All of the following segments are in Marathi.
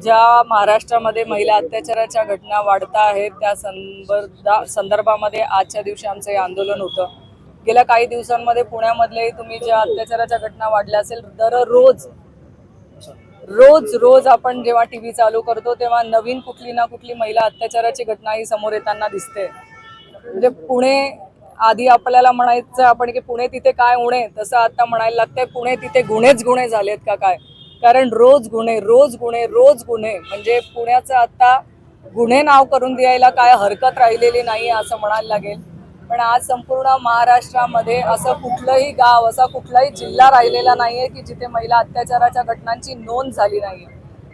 ज्या महाराष्ट्रामध्ये महिला अत्याचाराच्या घटना वाढता आहेत त्या संबर्धा संदर्भामध्ये आजच्या दिवशी आमचं हे आंदोलन होतं. गेल्या काही दिवसांमध्ये पुण्यामधलेही तुम्ही ज्या अत्याचाराच्या घटना वाढल्या असेल दररोज रोज रोज आपण जेव्हा टी व्ही चालू करतो तेव्हा नवीन कुठली ना कुठली महिला अत्याचाराची घटना ही समोर येताना दिसते. म्हणजे पुणे आधी आपल्याला म्हणायचं आपण की पुणे तिथे काय उणे तसं आता म्हणायला लागतंय पुणे तिथे गुन्हेच गुन्हे झालेत का काय? कारण रोज गुन्हे रोज गुन्हे रोज गुन्हे. म्हणजे पुण्याचं आता गुन्हे नाव करून द्यायला काय हरकत राहिलेली नाही असं म्हणायला लागेल. पण आज संपूर्ण महाराष्ट्रामध्ये असं कुठलंही गाव असा कुठलाही जिल्हा राहिलेला नाही आहे की जिथे महिला अत्याचाराच्या घटनांची नोंद झाली नाहीये.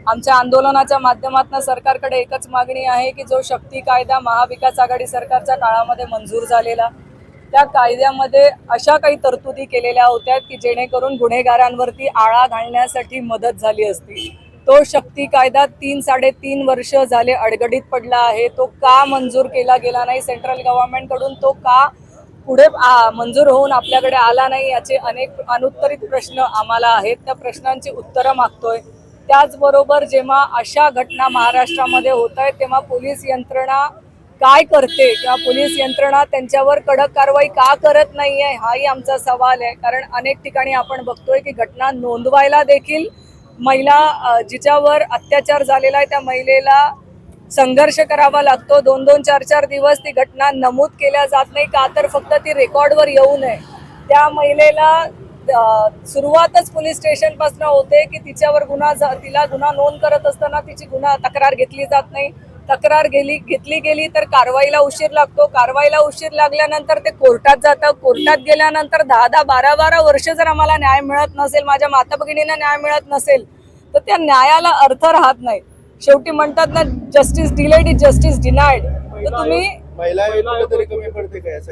आमच्या आंदोलनाच्या माध्यमातून सरकारकडे एकच मागणी आहे की जो शक्ती कायदा महाविकास आघाडी सरकारच्या काळामध्ये मंजूर झालेला त्या कायद्यामध्ये अशा काही तरतुदी केलेल्या होत्या की जेणेकरून गुन्हेगारांवरती आळा घालण्यासाठी मदत झाली असती. तो शक्ती कायदा तीन साडेतीन वर्ष झाले अडगडीत पडला आहे. तो का मंजूर केला गेला नाही? सेंट्रल गव्हर्नमेंटकडून तो का पुढे आ- मंजूर होऊन आपल्याकडे आला नाही याचे अनेक अनुत्तरित प्रश्न आम्हाला आहेत. त्या प्रश्नांची उत्तरं मागतोय. त्याचबरोबर जेव्हा अशा घटना महाराष्ट्रामध्ये होत आहेत तेव्हा पोलीस यंत्रणा काय करते? किंवा पोलीस यंत्रणा त्यांच्यावर कडक कारवाई का करत नाही आहे हाही आमचा सवाल आहे. कारण अनेक ठिकाणी आपण बघतोय की घटना नोंदवायला देखील महिला जिच्यावर अत्याचार झालेला आहे त्या महिलेला संघर्ष करावा लागतो. दोन दोन चार चार दिवस ती घटना नमूद केल्या जात नाही. का तर फक्त ती रेकॉर्डवर येऊ नये. त्या महिलेला सुरुवातच पोलीस स्टेशनपासून होते की तिच्यावर गुन्हा झा- तिला गुन्हा नोंद करत असताना तिची गुन्हा तक्रार घेतली जात नाही. तक्रार गेली घेतली गेली तर कारवाईला उशीर लागतो. कारवाईला उशीर लागल्यानंतर ते कोर्टात जातं. कोर्टात गेल्यानंतर दहा दहा बारा बारा वर्ष जर आम्हाला न्याय मिळत नसेल माझ्या माता भगिनींना न्याय मिळत नसेल तर त्या न्यायाला अर्थ राहत नाही. शेवटी म्हणतात ना justice delayed is justice denied. तर तुम्ही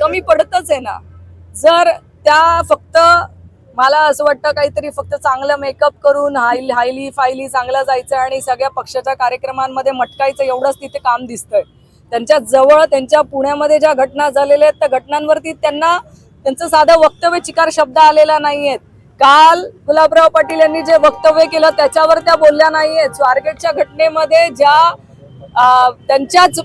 कमी पडतच आहे ना. जर त्या फक्त मला असं वाटतं काहीतरी फक्त चांगलं मेकअप करून हाय हायली फायली चांगलं जायचं आणि सगळ्या पक्षाच्या कार्यक्रमांमध्ये मटकायचं एवढंच तिथे काम दिसतंय. त्यांच्या जवळ त्यांच्या पुण्यामध्ये ज्या घटना झालेल्या आहेत त्या घटनांवरती त्यांना त्यांचं साधं वक्तव्य चिकार शब्द आलेला नाहीयेत. काल गुलाबराव पाटील यांनी जे वक्तव्य केलं त्याच्यावर त्या बोलल्या नाहीयेत. स्वारगेटच्या घटनेमध्ये ज्या त्यांच्याच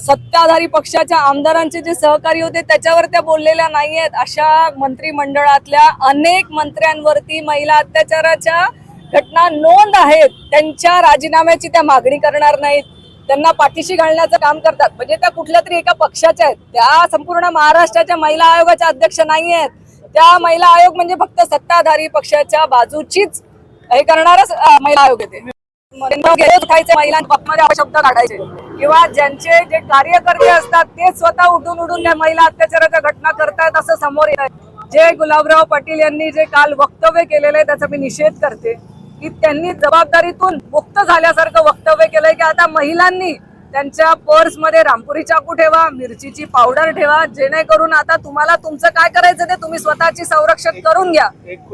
सत्ताधारी पक्षाच्या आमदारांचे जे सहकारी होते त्याच्यावर त्या बोललेल्या नाहीयेत. अशा मंत्रिमंडळातल्या अनेक मंत्र्यांवरती महिला अत्याचाराच्या घटना नोंद आहेत. त्यांच्या राजीनाम्याची त्या मागणी करणार नाहीत. त्यांना पाठीशी घालण्याचं काम करतात. म्हणजे त्या कुठल्या तरी एका पक्षाच्या आहेत. त्या संपूर्ण महाराष्ट्राच्या महिला आयोगाच्या अध्यक्ष नाही आहेत त्या महिला आयोग म्हणजे फक्त सत्ताधारी पक्षाच्या बाजूचीच हे करणारच महिला आयोग येते बाबतीमध्ये अपशब्द काढायचे. किंवा ज्यांचे जे कार्यकर्ते असतात ते स्वतः उठून उठून त्या महिला अत्याचाराच्या घटना करतायत असं समोर येत आहे जे गुलाबराव पाटील यांनी जे काल वक्तव्य केलेलं आहे त्याचा मी निषेध करते. की त्यांनी जबाबदारीतून मुक्त झाल्यासारखं वक्तव्य केलंय की आता महिलांनी त्यांच्या पर्समध्ये रामपुरी चाकू ठेवा मिरचीची पावडर ठेवा जेणेकरून आता तुम्हाला तुमचं काय करायचं ते तुम्ही स्वतःची संरक्षण करून घ्या.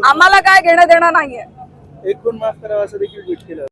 आम्हाला काय घेणं देणं नाहीये. एक गुण माफ करावा असं देखील ट्विट केलं